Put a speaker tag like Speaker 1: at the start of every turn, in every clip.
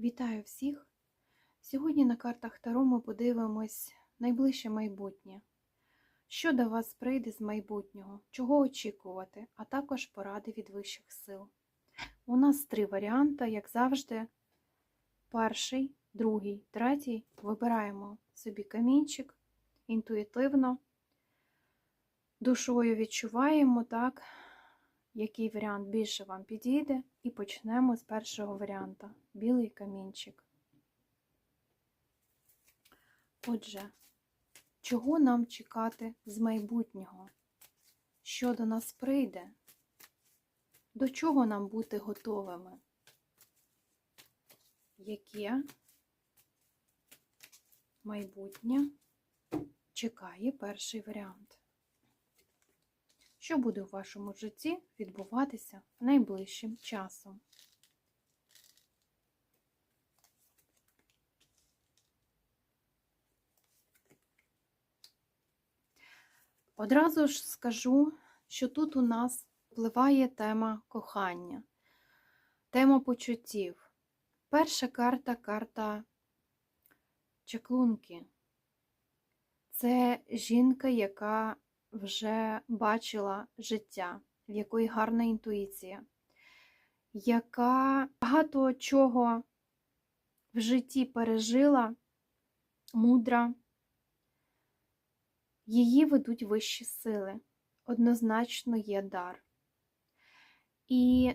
Speaker 1: Вітаю всіх! Сьогодні на картах Таро ми подивимось найближче майбутнє. Що до вас прийде з майбутнього, чого очікувати, а також поради від вищих сил. У нас три варіанти, як завжди. Перший, другий, третій. Вибираємо собі камінчик інтуїтивно, душою відчуваємо, так, який варіант більше вам підійде, і почнемо з першого варіанта білий камінчик. Отже, чого нам чекати з майбутнього? Що до нас прийде? До чого нам бути готовими? Яке майбутнє чекає перший варіант? Що буде у вашому житті відбуватися найближчим часом? Одразу ж скажу, що тут у нас впливає тема кохання, тема почуттів. Перша карта карта чаклунки. Це жінка, яка вже бачила життя, в якої гарна інтуїція, яка багато чого в житті пережила, мудра. Її ведуть вищі сили, однозначно є дар. І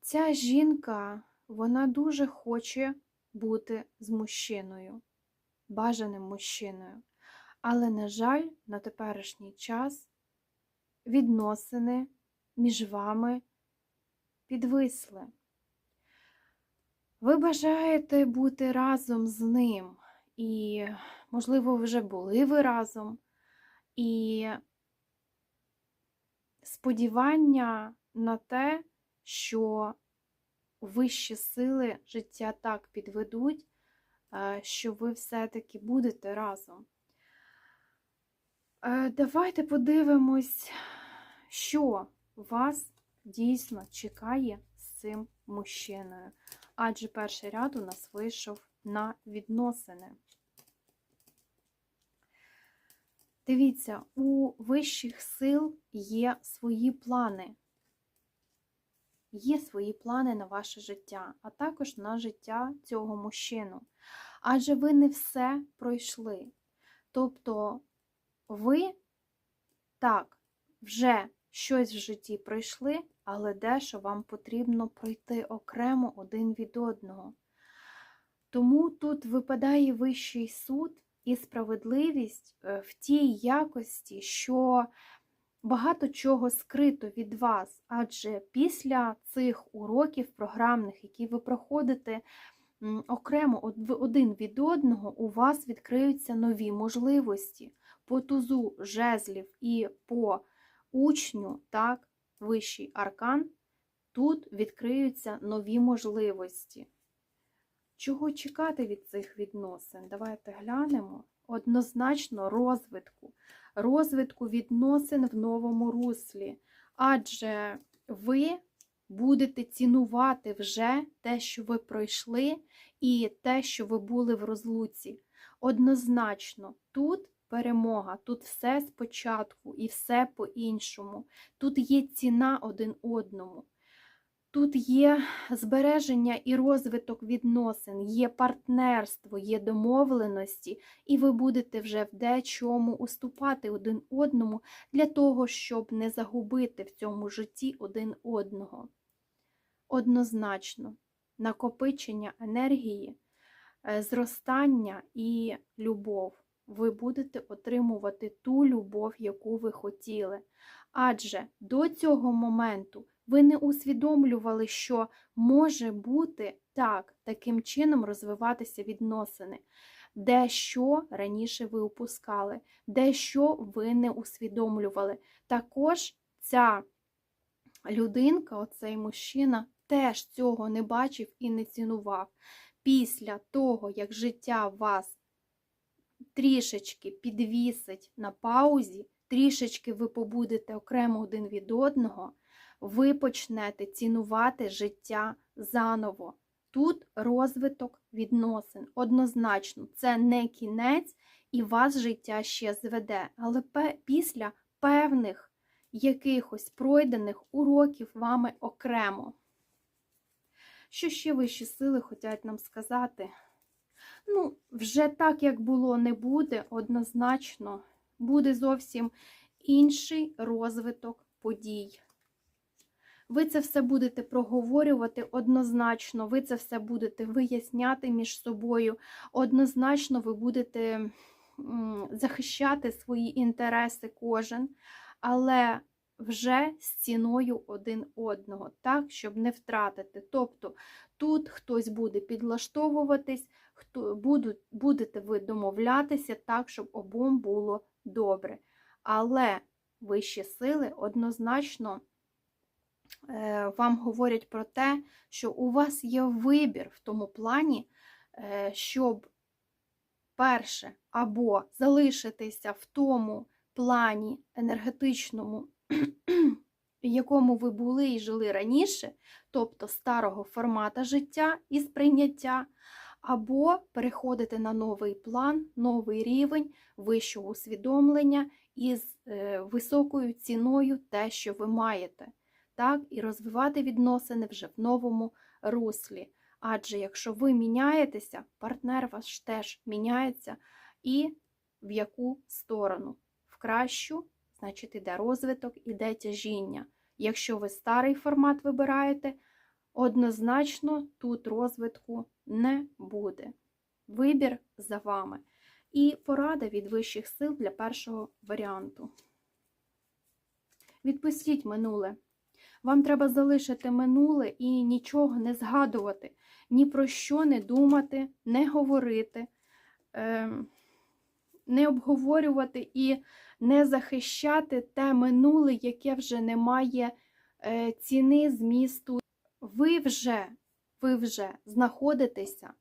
Speaker 1: ця жінка, вона дуже хоче бути з мужчиною, бажаним мужчиною. Але, на жаль, на теперішній час відносини між вами підвисли. Ви бажаєте бути разом з ним, і, можливо, вже були ви разом. І сподівання на те, що вищі сили життя так підведуть, що ви все-таки будете разом. Давайте подивимось, що вас дійсно чекає з цим мужчиною. Адже перший ряд у нас вийшов на відносини. Дивіться, у вищих сил є свої плани. Є свої плани на ваше життя, а також на життя цього мужчину. Адже ви не все пройшли. Тобто, ви так, вже щось в житті пройшли, але дещо вам потрібно пройти окремо один від одного. Тому тут випадає вищий суд і справедливість в тій якості, що багато чого скрито від вас, адже після цих уроків програмних, які ви проходите окремо один від одного, у вас відкриються нові можливості по тузу жезлів і по учню, так, вищий аркан, тут відкриються нові можливості. Чого чекати від цих відносин? Давайте глянемо. Однозначно розвитку, розвитку відносин в новому руслі. Адже ви будете цінувати вже те, що ви пройшли, і те, що ви були в розлуці. Однозначно, тут перемога, тут все спочатку і все по-іншому. Тут є ціна один одному. Тут є збереження і розвиток відносин, є партнерство, є домовленості, і ви будете вже в дечому уступати один одному для того, щоб не загубити в цьому житті один одного. Однозначно, накопичення енергії, зростання і любов. Ви будете отримувати ту любов, яку ви хотіли. Адже до цього моменту ви не усвідомлювали, що може бути так, таким чином розвиватися відносини. Дещо раніше ви упускали, дещо ви не усвідомлювали. Також ця людинка, оцей мужчина, теж цього не бачив і не цінував. Після того, як життя вас трішечки підвісить на паузі, трішечки ви побудете окремо один від одного ви почнете цінувати життя заново. Тут розвиток відносин. Однозначно, це не кінець, і вас життя ще зведе. Але після певних якихось пройдених уроків вами окремо. Що ще вищі сили хочуть нам сказати? Ну, вже так, як було, не буде, однозначно, буде зовсім інший розвиток подій. Ви це все будете проговорювати однозначно, ви це все будете виясняти між собою. Однозначно, ви будете захищати свої інтереси кожен, але вже з ціною один одного, так, щоб не втратити. Тобто тут хтось буде підлаштовуватись, хто будуть, будете ви домовлятися так, щоб обом було добре. Але вищі сили однозначно е, вам говорять про те, що у вас є вибір в тому плані, е, щоб перше або залишитися в тому плані енергетичному, в якому ви були і жили раніше, тобто старого формата життя і сприйняття, або переходити на новий план, новий рівень вищого усвідомлення із е, високою ціною те, що ви маєте, так, і розвивати відносини вже в новому руслі. Адже якщо ви міняєтеся, партнер ваш теж міняється, і в яку сторону? В кращу, значить, іде розвиток, іде тяжіння. Якщо ви старий формат вибираєте, однозначно тут розвитку не буде. Вибір за вами. І порада від вищих сил для першого варіанту. Відпустіть минуле. Вам треба залишити минуле і нічого не згадувати, ні про що не думати, не говорити, ем, не обговорювати і не захищати те минуле, яке вже не має е, ціни, змісту. Ви вже, ви вже знаходитеся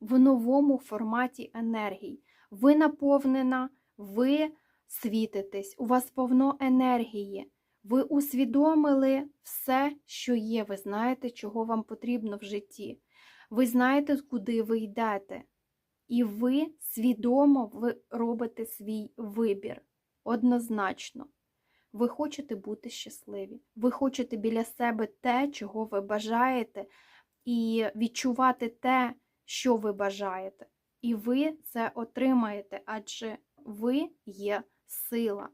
Speaker 1: в новому форматі енергії. Ви наповнена, ви світитесь, у вас повно енергії. Ви усвідомили все, що є. Ви знаєте, чого вам потрібно в житті. Ви знаєте, куди ви йдете. І ви свідомо ви робите свій вибір. Однозначно. Ви хочете бути щасливі. Ви хочете біля себе те, чого ви бажаєте, і відчувати те, що ви бажаєте. І ви це отримаєте, адже ви є сила.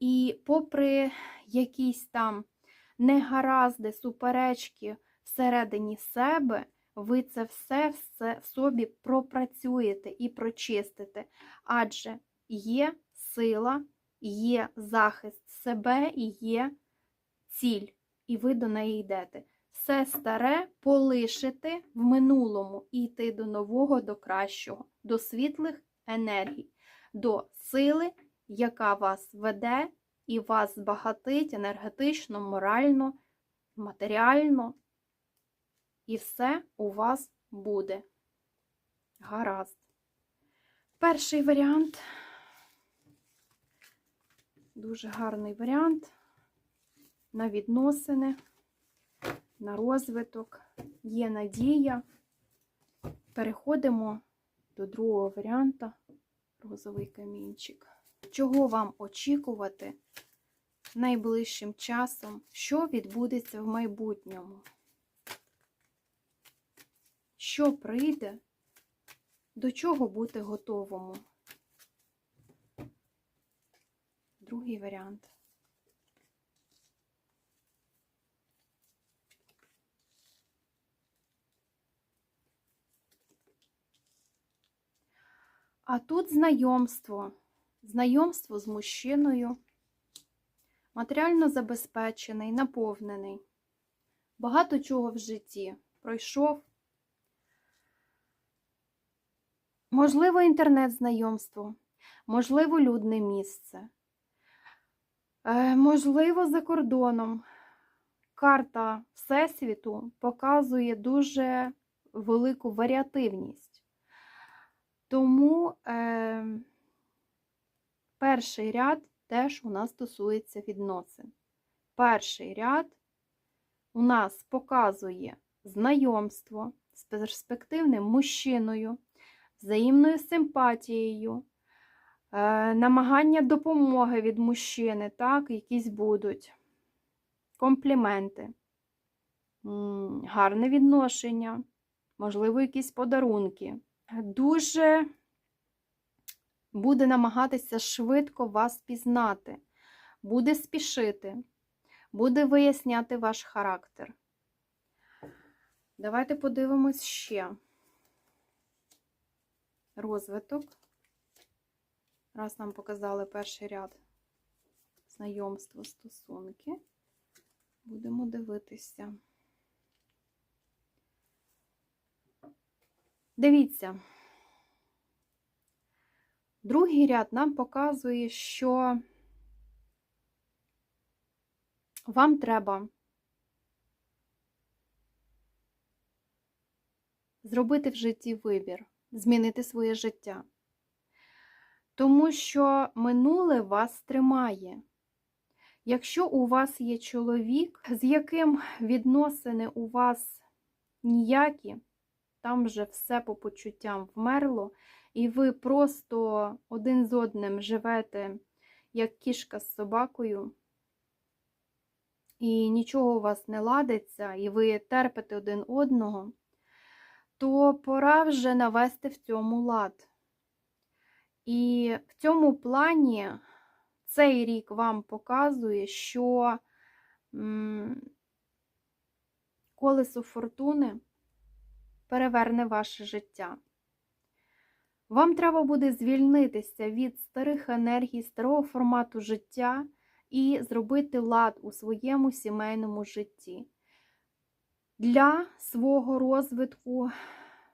Speaker 1: І попри якісь там негаразди, суперечки всередині себе, ви це все, все в собі пропрацюєте і прочистите. Адже є сила, є захист себе і є ціль, і ви до неї йдете. Все старе полишити в минулому і йти до нового, до кращого, до світлих енергій, до сили, яка вас веде і вас збагатить енергетично, морально, матеріально. І все у вас буде. Гаразд. Перший варіант. Дуже гарний варіант на відносини, на розвиток. Є надія. Переходимо до другого варіанта розовий камінчик. Чого вам очікувати найближчим часом, що відбудеться в майбутньому? Що прийде, до чого бути готовому? Другий варіант. А тут знайомство. Знайомство з мужчиною. Матеріально забезпечений, наповнений. Багато чого в житті пройшов. Можливо, інтернет-знайомство, можливо, людне місце. Е, Можливо, за кордоном. Карта Всесвіту показує дуже велику варіативність. Тому е, перший ряд теж у нас стосується відносин. Перший ряд у нас показує знайомство, з перспективним мужчиною, взаємною симпатією, е, намагання допомоги від мужчини, так, якісь будуть, компліменти, гарне відношення, можливо, якісь подарунки. Дуже буде намагатися швидко вас пізнати, буде спішити, буде виясняти ваш характер. Давайте подивимось ще розвиток. Раз нам показали перший ряд знайомства, стосунки, будемо дивитися. Дивіться. Другий ряд нам показує, що вам треба зробити в житті вибір, змінити своє життя. Тому що минуле вас тримає. Якщо у вас є чоловік, з яким відносини у вас ніякі, там вже все по почуттям вмерло, і ви просто один з одним живете, як кішка з собакою, і нічого у вас не ладиться, і ви терпите один одного, то пора вже навести в цьому лад. І в цьому плані цей рік вам показує, що колесо фортуни переверне ваше життя. Вам треба буде звільнитися від старих енергій, старого формату життя і зробити лад у своєму сімейному житті для свого розвитку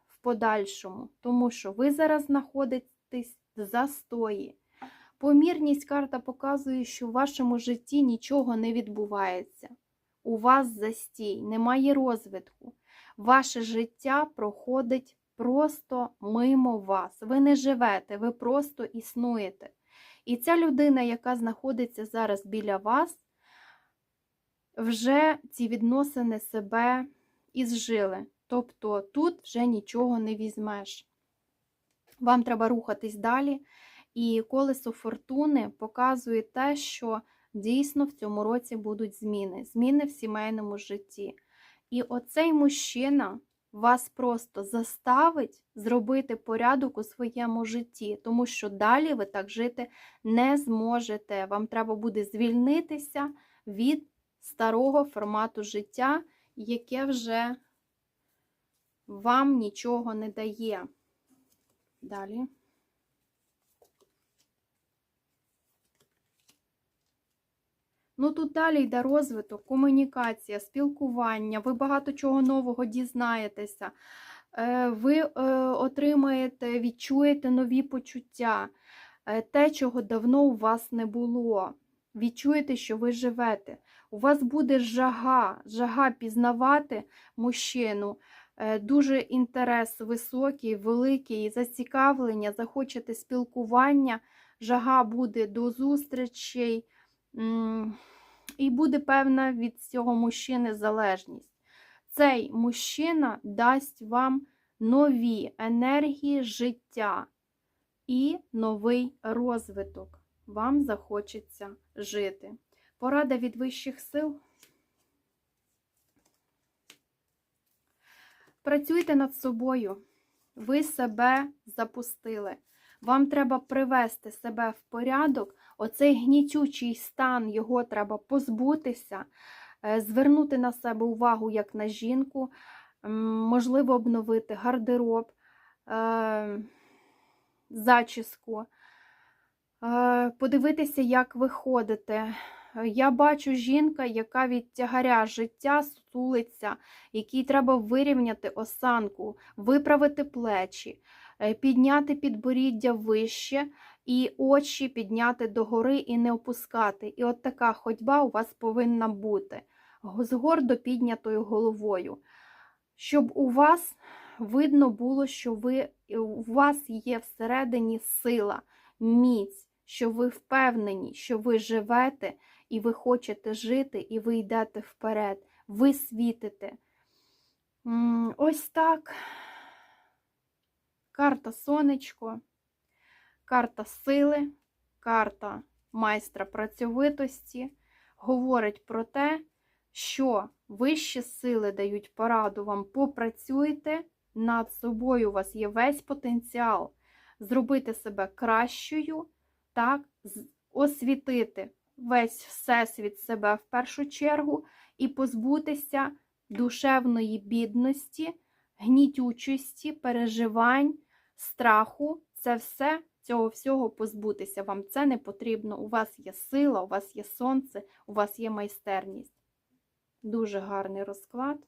Speaker 1: в подальшому, тому що ви зараз знаходитесь в застої. Помірність карта показує, що в вашому житті нічого не відбувається. У вас застій, немає розвитку. Ваше життя проходить просто мимо вас. Ви не живете, ви просто існуєте. І ця людина, яка знаходиться зараз біля вас, вже ці відносини себе ізжили. Тобто тут вже нічого не візьмеш. Вам треба рухатись далі. І колесо фортуни показує те, що дійсно в цьому році будуть зміни, зміни в сімейному житті. І оцей мужчина вас просто заставить зробити порядок у своєму житті, тому що далі ви так жити не зможете. Вам треба буде звільнитися від старого формату життя, яке вже вам нічого не дає. Далі. Ну, тут далі йде розвиток, комунікація, спілкування, ви багато чого нового дізнаєтеся, Е, ви е, отримаєте, відчуєте нові почуття, е, те, чого давно у вас не було. Відчуєте, що ви живете. У вас буде жага, жага пізнавати мужчину, дуже інтерес високий, великий, зацікавлення, захочете спілкування, жага буде до зустрічей. І буде певна від цього мужчини залежність. Цей мужчина дасть вам нові енергії життя і новий розвиток. Вам захочеться жити. Порада від вищих сил. Працюйте над собою. Ви себе запустили. Вам треба привести себе в порядок, оцей гнітючий стан, його треба позбутися, е, звернути на себе увагу як на жінку, можливо, обновити гардероб, е, зачіску, е, подивитися, як ви ходите. Я бачу жінка, яка від тягаря життя сутулиться, якій треба вирівняти осанку, виправити плечі, підняти підборіддя вище і очі підняти догори і не опускати. І от така ходьба у вас повинна бути з гордо піднятою головою, щоб у вас видно було, що ви, у вас є всередині сила, міць, що ви впевнені, що ви живете і ви хочете жити, і ви йдете вперед, ви світите. Ось так. Карта сонечко, карта сили, карта майстра працьовитості говорить про те, що вищі сили дають пораду вам попрацюйте над собою. У вас є весь потенціал зробити себе кращою, так, освітити весь всесвіт себе в першу чергу і позбутися душевної бідності, гнітючості, переживань, страху. Це все, цього всього позбутися. Вам це не потрібно. У вас є сила, у вас є сонце, у вас є майстерність. Дуже гарний розклад.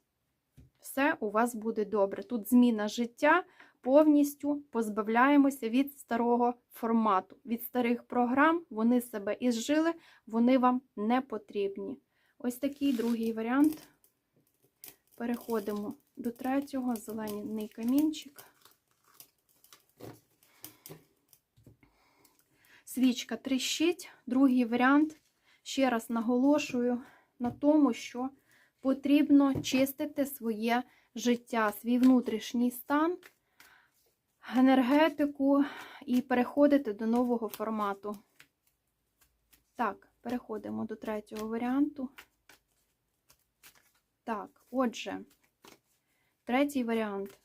Speaker 1: Все у вас буде добре. Тут зміна життя, повністю позбавляємося від старого формату, від старих програм. Вони себе ізжили, вони вам не потрібні. Ось такий другий варіант. Переходимо до третього, зелений камінчик. Свічка тріщить. Другий варіант. Ще раз наголошую на тому, що потрібно чистити своє життя, свій внутрішній стан, енергетику і переходити до нового формату. Так, переходимо до третього варіанту. Так, отже, третій варіант.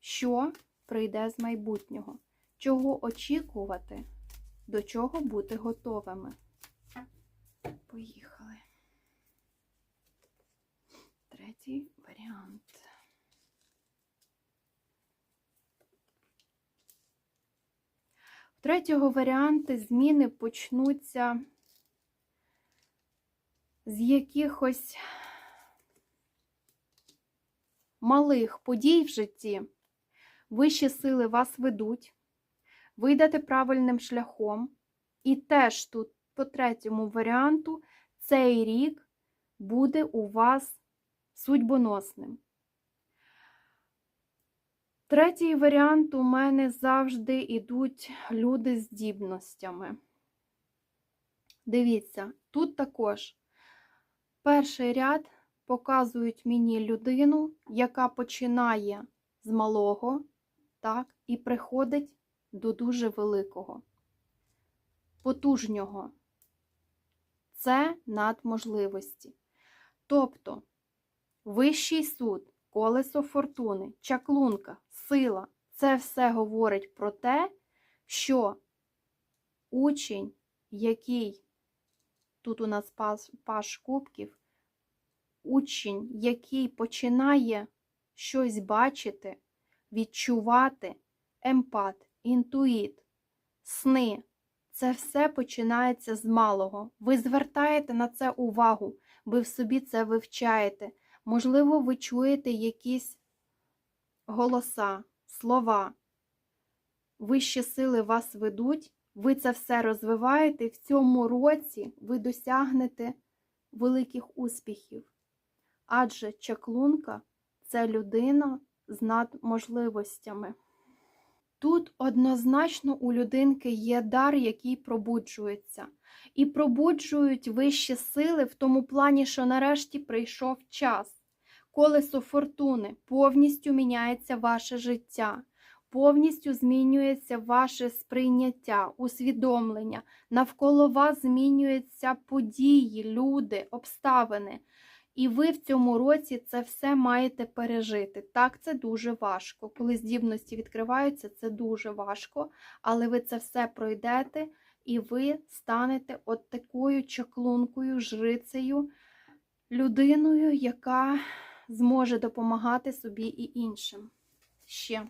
Speaker 1: Що прийде з майбутнього? Чого очікувати? До чого бути готовими? Поїхали. Третій варіант. У третього варіанту зміни почнуться з якихось малих подій в житті. Вищі сили вас ведуть, ви йдете правильним шляхом. І теж тут, по третьому варіанту, цей рік буде у вас судьбоносним. Третій варіант у мене завжди йдуть люди з здібностями. Дивіться, тут також перший ряд показують мені людину, яка починає з малого, так, і приходить до дуже великого, потужнього. Це надможливості. Тобто, вищий суд, колесо фортуни, чаклунка, сила це все говорить про те, що учень, який тут у нас паш, кубків, учень, який починає щось бачити, відчувати, емпат, інтуїт, сни. Це все починається з малого. Ви звертаєте на це увагу, ви в собі це вивчаєте. Можливо, ви чуєте якісь голоса, слова. Вищі сили вас ведуть, ви це все розвиваєте, і в цьому році ви досягнете великих успіхів. Адже чаклунка це людина з надможливостями. Тут однозначно у людинки є дар, який пробуджується. І пробуджують вищі сили в тому плані, що нарешті прийшов час. Колесо фортуни повністю міняється ваше життя, повністю змінюється ваше сприйняття, усвідомлення. Навколо вас змінюються події, люди, обставини. І ви в цьому році це все маєте пережити. Так, це дуже важко. Коли здібності відкриваються, це дуже важко, але ви це все пройдете, і ви станете от такою чаклункою, жрицею, людиною, яка зможе допомагати собі і іншим. Ще.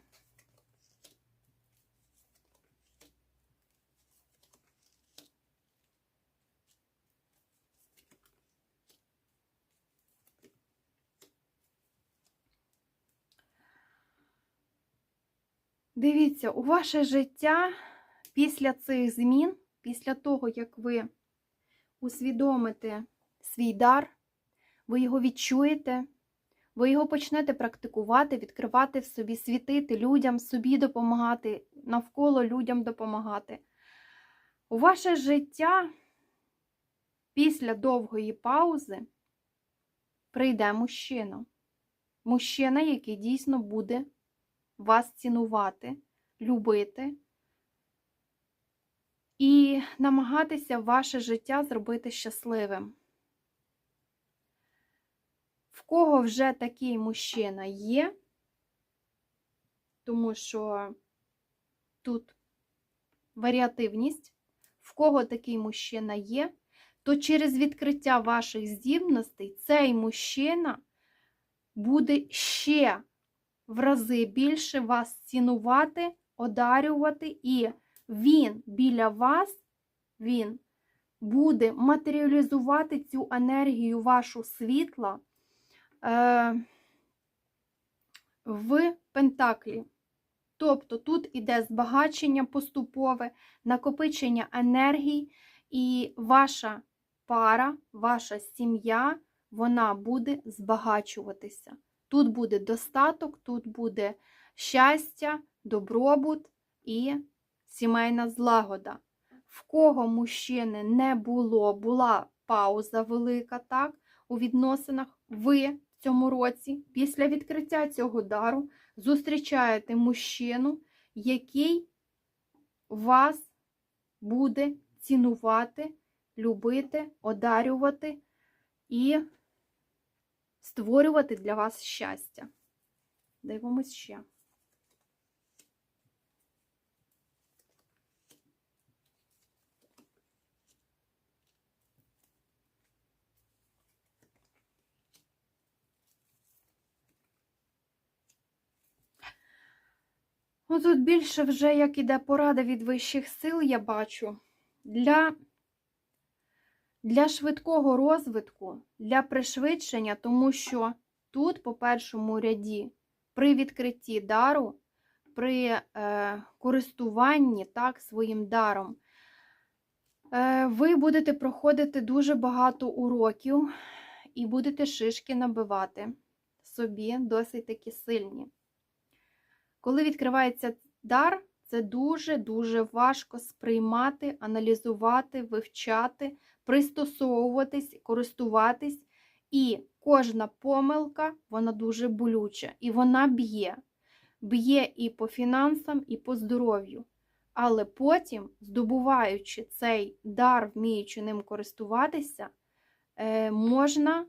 Speaker 1: Дивіться, у ваше життя після цих змін, після того, як ви усвідомите свій дар, ви його відчуєте, ви його почнете практикувати, відкривати в собі, світити людям, собі допомагати, навколо людям допомагати. У ваше життя після довгої паузи прийде мужчина. мужчина, який дійсно буде вас цінувати, любити і намагатися ваше життя зробити щасливим. В кого вже такий мужчина є, тому що тут варіативність, в кого такий мужчина є, то через відкриття ваших здібностей цей мужчина буде ще в рази більше вас цінувати, одарювати, і він біля вас, він буде матеріалізувати цю енергію вашу світла е, в Пентаклі. Тобто тут іде збагачення поступове, накопичення енергій, і ваша пара, ваша сім'я, вона буде збагачуватися. Тут буде достаток, тут буде щастя, добробут і сімейна злагода. В кого мужчини не було, була пауза велика, так, у відносинах, ви в цьому році, після відкриття цього дару, зустрічаєте мужчину, який вас буде цінувати, любити, одарювати і створювати для вас щастя. Дивимось ще. Ну, тут більше вже як іде порада від вищих сил, я бачу. Для, для швидкого розвитку, для пришвидшення, тому що тут, по першому ряді, при відкритті дару, при е, користуванні так, своїм даром, е, ви будете проходити дуже багато уроків і будете шишки набивати собі досить такі сильні. Коли відкривається дар, це дуже-дуже важко сприймати, аналізувати, вивчати, пристосовуватись, користуватись. І кожна помилка, вона дуже болюча. І вона б'є. Б'є і по фінансам, і по здоров'ю. Але потім, здобуваючи цей дар, вміючи ним користуватися, е, можна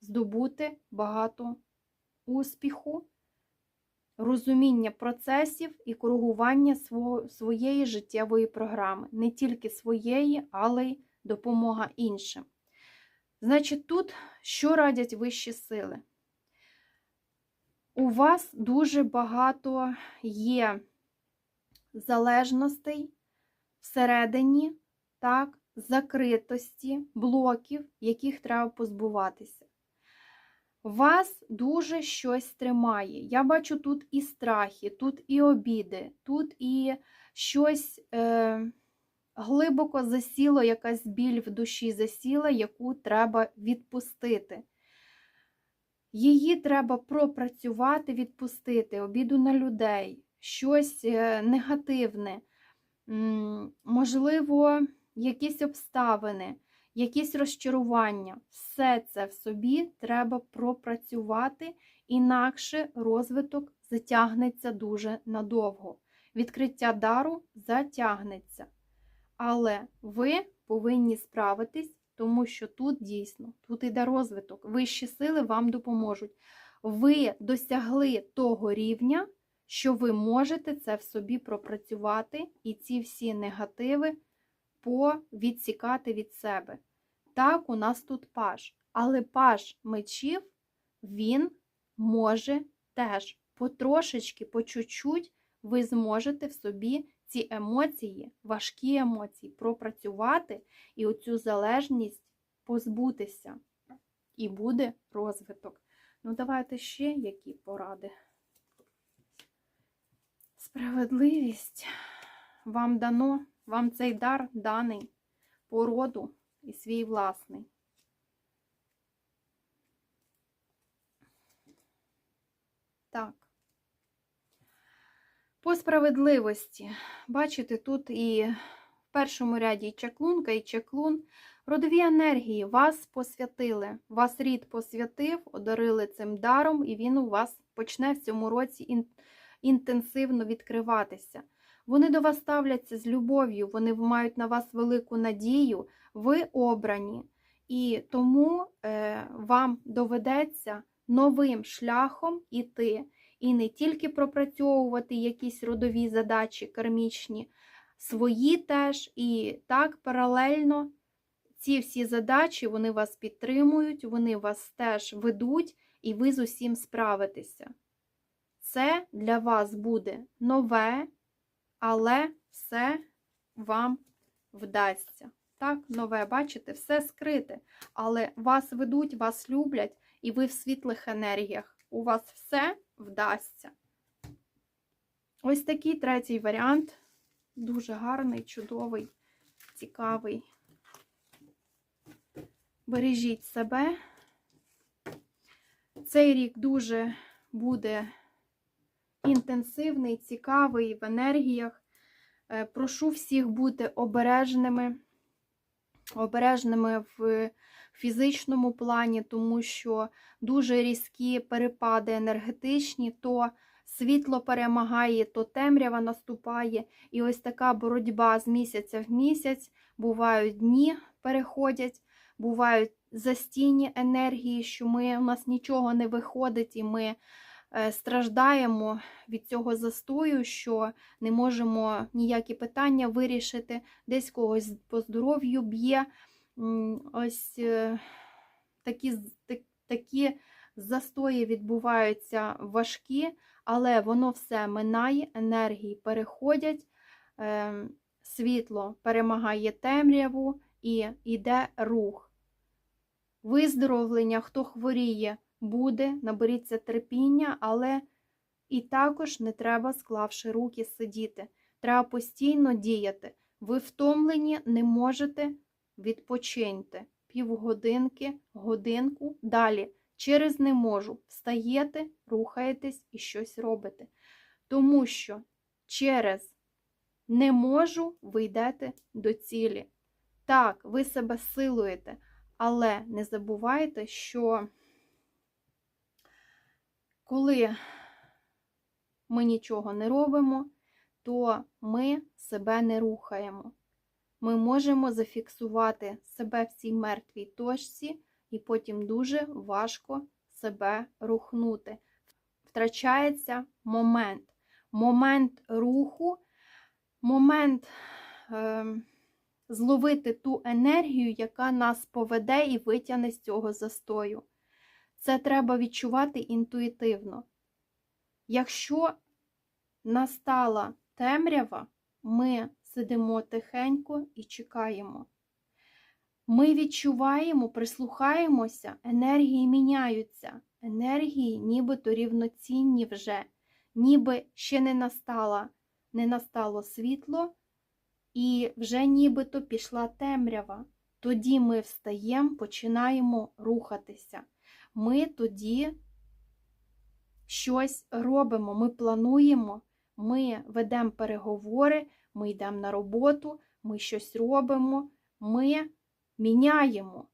Speaker 1: здобути багато успіху розуміння процесів і коригування своєї життєвої програми. Не тільки своєї, але й допомога іншим. Значить, тут що радять вищі сили? У вас дуже багато є залежностей всередині, так, закритості, блоків, яких треба позбуватися. Вас дуже щось тримає. Я бачу тут і страхи, тут і обіди, тут і щось е, глибоко засіло, якась біль в душі засіла, яку треба відпустити. Її треба пропрацювати, відпустити, обіду на людей, щось е, негативне, можливо, якісь обставини якісь розчарування. Все це в собі треба пропрацювати, інакше розвиток затягнеться дуже надовго. Відкриття дару затягнеться. Але ви повинні справитись, тому що тут дійсно, тут йде розвиток. Вищі сили вам допоможуть. Ви досягли того рівня, що ви можете це в собі пропрацювати і ці всі негативи повідсікати від себе. Так, у нас тут паж. Але паж мечів, він може теж потрошечки, по чуть-чуть ви зможете в собі ці емоції, важкі емоції пропрацювати і оцю залежність позбутися. І буде розвиток. Ну, давайте ще які поради. Справедливість вам дано, вам цей дар даний по роду і свій власний. Так. По справедливості, бачите, тут і в першому ряді і чаклунка, і чаклун. Родові енергії вас посвятили, вас рід посвятив, одарили цим даром, і він у вас почне в цьому році ін- інтенсивно відкриватися. Вони до вас ставляться з любов'ю, вони мають на вас велику надію, ви обрані. І тому е, вам доведеться новим шляхом іти. І не тільки пропрацьовувати якісь родові задачі кармічні, свої теж, і так паралельно ці всі задачі вони вас підтримують, вони вас теж ведуть, і ви з усім справитеся. Це для вас буде нове, але все вам вдасться. Так, нове, бачите, все скрите, але вас ведуть, вас люблять, і ви в світлих енергіях. У вас все вдасться. Ось такий третій варіант. Дуже гарний, чудовий, цікавий. Бережіть себе. Цей рік дуже буде інтенсивний, цікавий в енергіях. Е, Прошу всіх бути обережними, обережними в фізичному плані, тому що дуже різкі перепади енергетичні, то світло перемагає, то темрява наступає. І ось така боротьба з місяця в місяць. Бувають дні переходять, бувають застійні енергії, що ми, у нас нічого не виходить, і ми е, страждаємо від цього застою, що не можемо ніякі питання вирішити, десь когось по здоров'ю б'є. Ось е, такі, так- такі застої відбуваються важкі, але воно все минає, енергії переходять, ем, світло перемагає темряву і йде рух. Виздоровлення, хто хворіє, буде, наберіться терпіння, але і також не треба, склавши руки, сидіти. Треба постійно діяти. Ви втомлені, не можете, відпочиньте. Півгодинки, годинку, далі. Через не можу. Встаєте, рухаєтесь і щось робите. Тому що через не можу ви йдете до цілі. Так, ви себе силуєте, але не забувайте, що коли ми нічого не робимо, то ми себе не рухаємо. Ми можемо зафіксувати себе в цій мертвій точці, і потім дуже важко себе рухнути. Втрачається момент. Момент руху, момент е, зловити ту енергію, яка нас поведе і витягне з цього застою. Це треба відчувати інтуїтивно. Якщо настала темрява, ми сидимо тихенько і чекаємо. Ми відчуваємо, прислухаємося, енергії міняються. Енергії нібито рівноцінні вже, ніби ще не настала, не настало світло, і вже нібито пішла темрява. Тоді ми встаємо, починаємо рухатися. Ми тоді щось робимо, ми плануємо, ми ведемо переговори, ми йдемо на роботу, ми щось робимо, ми міняємо.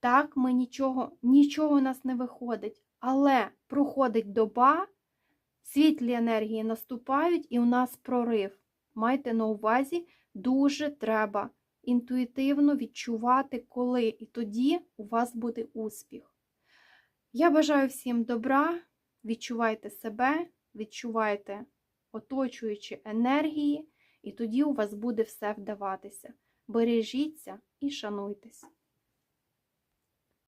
Speaker 1: Так, ми нічого, нічого у нас не виходить, але проходить доба, світлі енергії наступають, і у нас прорив. Майте на увазі, дуже треба інтуїтивно відчувати, коли, і тоді у вас буде успіх. Я бажаю всім добра, відчувайте себе, відчувайте оточуючі енергії, і тоді у вас буде все вдаватися. Бережіться і шануйтесь.